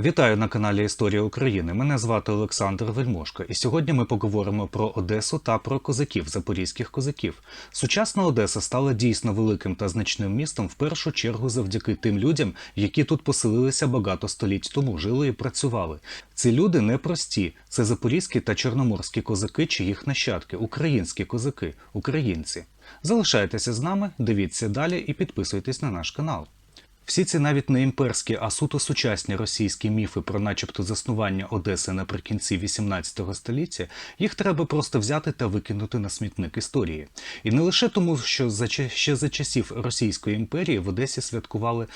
Вітаю на каналі Історія України. Мене звати Олександр Вельмошко, і сьогодні ми поговоримо про Одесу та про козаків, запорізьких козаків. Сучасна Одеса стала дійсно великим та значним містом в першу чергу завдяки тим людям, які тут поселилися багато століть тому, жили і працювали. Ці люди не прості. Це запорізькі та чорноморські козаки чи їх нащадки, українські козаки, українці. Залишайтеся з нами, дивіться далі і підписуйтесь на наш канал. Всі ці навіть не імперські, а суто сучасні російські міфи про начебто заснування Одеси наприкінці 18 століття, їх треба просто взяти та викинути на смітник історії. І не лише тому, що за ще за часів Російської імперії в Одесі святкували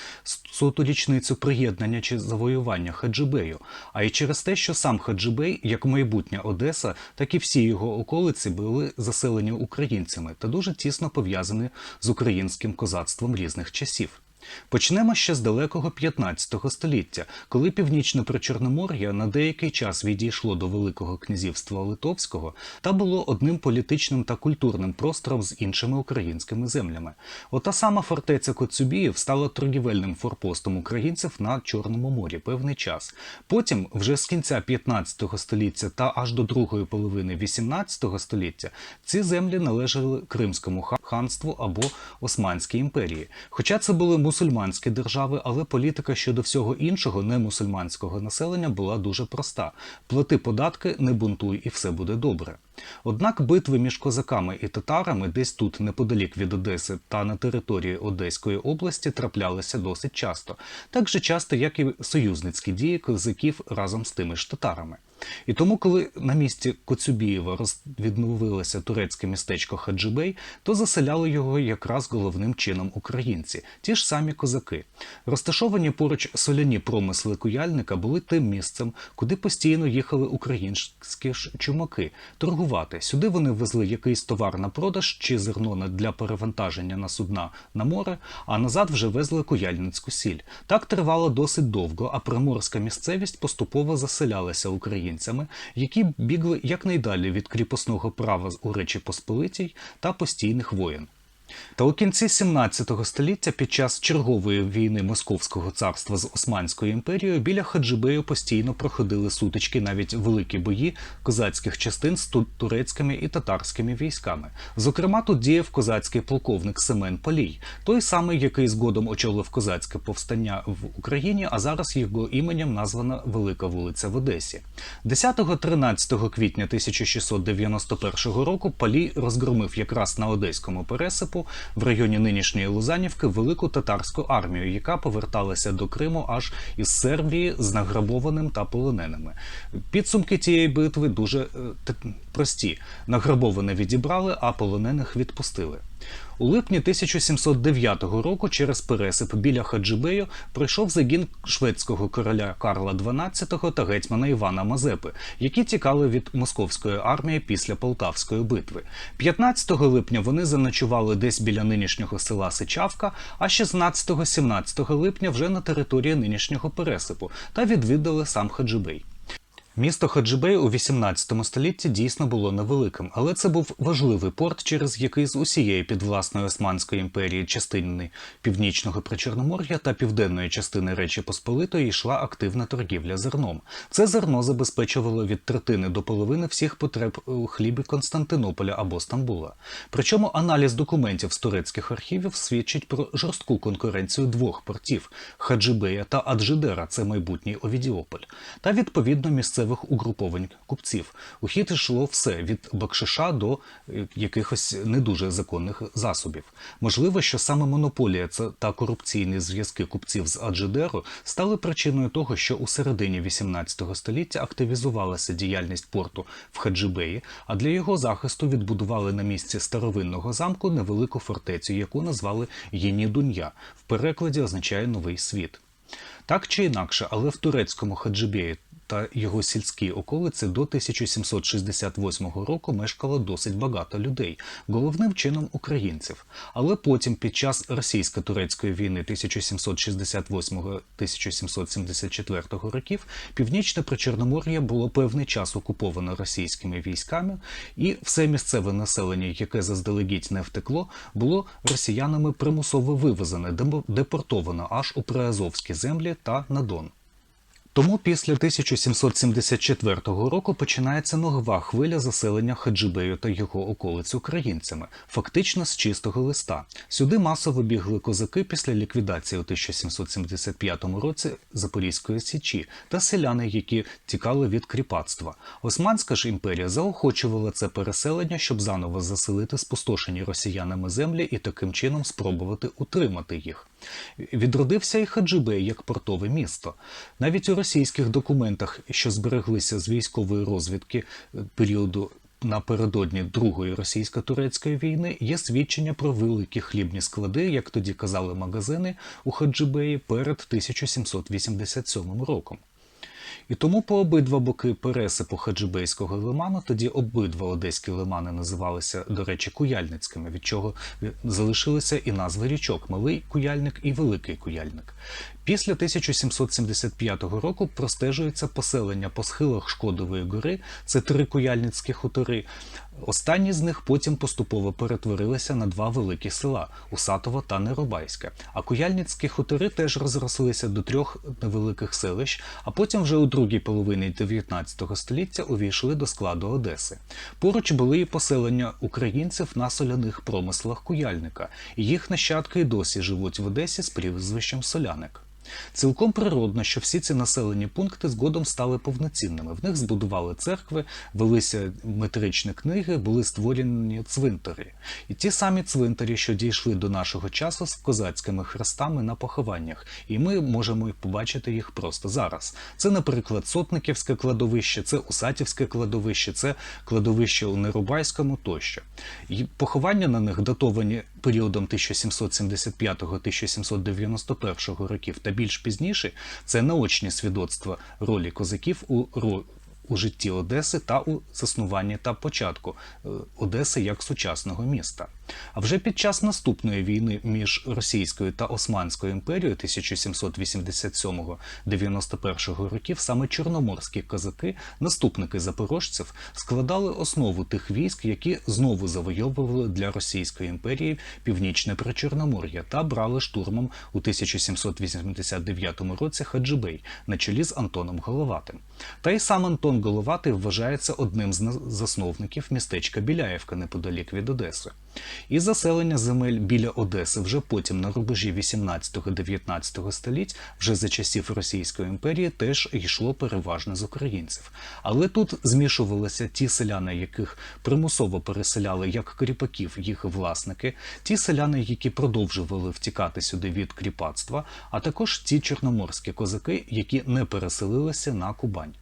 соту річницю приєднання чи завоювання Хаджибею, а й через те, що сам Хаджибей, як майбутня Одеса, так і всі його околиці були заселені українцями та дуже тісно пов'язані з українським козацтвом різних часів. Почнемо ще з далекого 15 століття, коли північне Причорномор'я на деякий час відійшло до Великого князівства Литовського та було одним політичним та культурним простором з іншими українськими землями. Ота сама фортеця Коцюбіїв стала торгівельним форпостом українців на Чорному морі певний час. Потім, вже з кінця 15 століття та аж до другої половини 18 століття, ці землі належали Кримському ханству або Османській імперії. Хоча це були мусульманські держави, але політика щодо всього іншого немусульманського населення була дуже проста: плати податки, не бунтуй, і все буде добре. Однак битви між козаками і татарами десь тут, неподалік від Одеси та на території Одеської області, траплялися досить часто, так же часто, як і союзницькі дії козаків разом з тими ж татарами. І тому, коли на місці Коцюбієва відновилося турецьке містечко Хаджибей, то заселяли його якраз головним чином українці, ті ж самі козаки. Розташовані поруч соляні промисли куяльника були тим місцем, куди постійно їхали українські ж чумаки торгувати. Сюди вони везли якийсь товар на продаж чи зерно для перевантаження на судна на море, а назад вже везли куяльницьку сіль. Так тривало досить довго, а приморська місцевість поступово заселялася українцями, які бігли якнайдалі від кріпосного права у Речі Посполитій та постійних воєн. Та у кінці 17 століття під час чергової війни Московського царства з Османською імперією біля Хаджибею постійно проходили сутички, навіть великі бої козацьких частин з турецькими і татарськими військами. Зокрема, тут діяв козацький полковник Семен Палій, той самий, який згодом очолив козацьке повстання в Україні, а зараз його іменем названа Велика вулиця в Одесі. 10-13 квітня 1691 року Палій розгромив якраз на одеському пересипу в районі нинішньої Лузанівки велику татарську армію, яка поверталася до Криму аж із Сербії з награбованим та полоненими. Підсумки цієї битви дуже е, прості: награбоване відібрали, а полонених відпустили. У липні 1709 року через пересип біля Хаджибею прийшов загін шведського короля Карла XII та гетьмана Івана Мазепи, які тікали від московської армії після Полтавської битви. 15 липня вони заночували десь біля нинішнього села Сичавка, а 16-17 липня вже на території нинішнього пересипу та відвідали сам Хаджибей. Місто Хаджибей у 18 столітті дійсно було невеликим, але це був важливий порт, через який з усієї підвласної Османської імперії частини північного Причорномор'я та південної частини Речі Посполитої йшла активна торгівля зерном. Це зерно забезпечувало від третини до половини всіх потреб у хлібі Константинополя або Стамбула. Причому аналіз документів з турецьких архівів свідчить про жорстку конкуренцію двох портів Хаджибея та Аджидера, це майбутній Овідіополь, та відповідно місцевих угруповань купців. У хід йшло все від бакшиша до е, якихось не дуже законних засобів. Можливо, що саме монополія та корупційні зв'язки купців з Аджидеру стали причиною того, що у середині 18 століття активізувалася діяльність порту в Хаджибеї, а для його захисту відбудували на місці старовинного замку невелику фортецю, яку назвали Єнідунья. В перекладі означає новий світ. Так чи інакше, але в турецькому Хаджибеї та його сільській околиці до 1768 року мешкало досить багато людей, головним чином українців. Але потім, під час російсько-турецької війни 1768-1774 років, північне Причорномор'я було певний час окуповано російськими військами, і все місцеве населення, яке заздалегідь не втекло, було росіянами примусово вивезене, депортовано аж у приазовські землі та на Дон. Тому після 1774 року починається нова хвиля заселення Хаджибею та його околиць українцями, фактично з чистого листа. Сюди масово бігли козаки після ліквідації у 1775 році Запорізької січі та селяни, які тікали від кріпацтва. Османська ж імперія заохочувала це переселення, щоб заново заселити спустошені росіянами землі і таким чином спробувати утримати їх. Відродився і Хаджибей як портове місто. Навіть у російських документах, що збереглися з військової розвідки е, періоду напередодні Другої російсько-турецької війни, є свідчення про великі хлібні склади, як тоді казали магазини у Хаджибеї перед 1787 роком. І тому по обидва боки пересипу Хаджибейського лиману, тоді обидва одеські лимани називалися, до речі, Куяльницькими, від чого залишилися і назви річок Малий Куяльник і Великий Куяльник. Після 1775 року простежується поселення по схилах Шкодової гори, це три куяльницькі хутори. Останні з них потім поступово перетворилися на два великі села Усатово та Неробайське. А куяльницькі хутори теж розрослися до трьох невеликих селищ, а потім вже у другій половині 19 століття увійшли до складу Одеси. Поруч були і поселення українців на соляних промислах Куяльника, і їх нащадки й досі живуть в Одесі з прізвищем Соляник. Цілком природно, що всі ці населені пункти згодом стали повноцінними. В них збудували церкви, велися метричні книги, були створені цвинтарі. І ті самі цвинтарі, що дійшли до нашого часу з козацькими хрестами на похованнях, і ми можемо побачити їх просто зараз. Це, наприклад, Сотниківське кладовище, це Усатівське кладовище, це кладовище у Нерубайському тощо. І поховання на них датовані періодом 1775-1791 років та більш пізніше, це наочні свідоцтва ролі козаків у у житті Одеси та у заснуванні та початку е, Одеси як сучасного міста. А вже під час наступної війни між Російською та Османською імперією 1787-91 років саме чорноморські козаки, наступники запорожців, складали основу тих військ, які знову завойовували для Російської імперії північне Причорномор'я та брали штурмом у 1789 році Хаджибей на чолі з Антоном Головатим. Та й сам Антон Головатий вважається одним з засновників містечка Біляєвка неподалік від Одеси. І заселення земель біля Одеси вже потім на рубежі 18-19 століть, вже за часів Російської імперії, теж йшло переважно з українців. Але тут змішувалися ті селяни, яких примусово переселяли як кріпаків їх власники, ті селяни, які продовжували втікати сюди від кріпацтва, а також ті чорноморські козаки, які не переселилися на Кубань.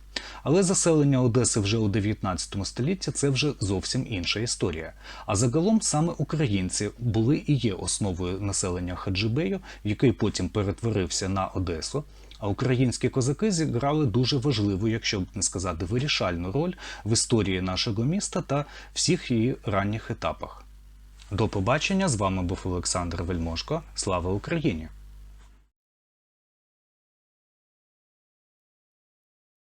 Але заселення Одеси вже у 19 столітті це вже зовсім інша історія. А загалом саме українці були і є основою населення Хаджибею, який потім перетворився на Одесу. А українські козаки зіграли дуже важливу, якщо б не сказати, вирішальну роль в історії нашого міста та всіх її ранніх етапах. До побачення з вами був Олександр Вельмошко. Слава Україні!